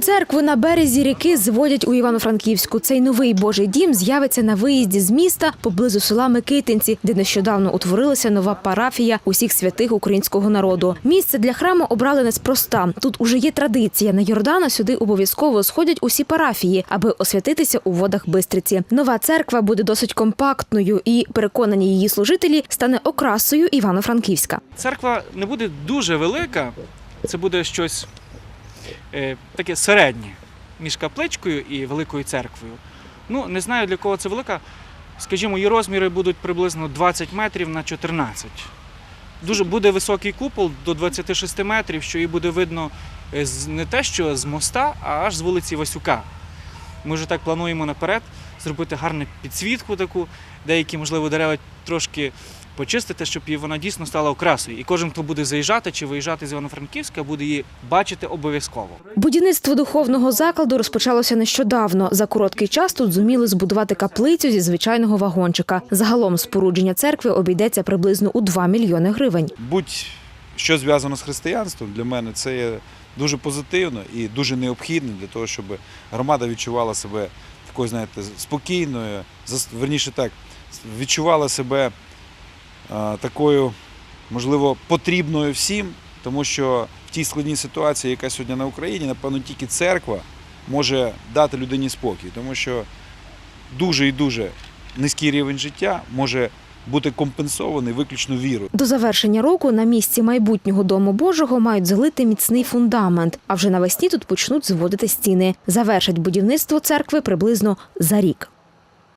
Церкву на березі ріки зводять у Івано-Франківську. Цей новий божий дім з'явиться на виїзді з міста поблизу села Микитинці, де нещодавно утворилася нова парафія усіх святих українського народу. Місце для храму обрали неспроста. Тут уже є традиція. На Йордана сюди обов'язково сходять усі парафії, аби освятитися у водах Бистриці. Нова церква буде досить компактною і переконані її служителі стане окрасою Івано-Франківська. Церква не буде дуже велика, це буде щось таке середнє між капличкою і великою церквою. Ну, не знаю для кого це велика. Скажімо, її розміри будуть приблизно 20 метрів на 14. Дуже буде високий купол до 26 метрів, що її буде видно е, не те, що з моста, а аж з вулиці Васюка. Ми вже так плануємо наперед зробити гарну підсвітку таку, деякі, можливо, дерева трошки почистити, щоб її вона дійсно стала окрасою. І кожен, хто буде заїжджати чи виїжджати з Івано-Франківська, буде її бачити обов'язково. Будівництво духовного закладу розпочалося нещодавно. За короткий час тут зуміли збудувати каплицю зі звичайного вагончика. Загалом спорудження церкви обійдеться приблизно у 2 мільйони гривень. Будь-що зв'язано з християнством для мене це є дуже позитивно і дуже необхідно для того, щоб громада відчувала себе такою, знаєте, спокійною, верніше так, відчувала себе такою, можливо, потрібною всім, тому що в тій складній ситуації, яка сьогодні на Україні, напевно, тільки церква може дати людині спокій, тому що дуже і дуже низький рівень життя може бути компенсований виключно вірою. До завершення року на місці майбутнього дому Божого мають залити міцний фундамент. А вже навесні тут почнуть зводити стіни. Завершать будівництво церкви приблизно за рік.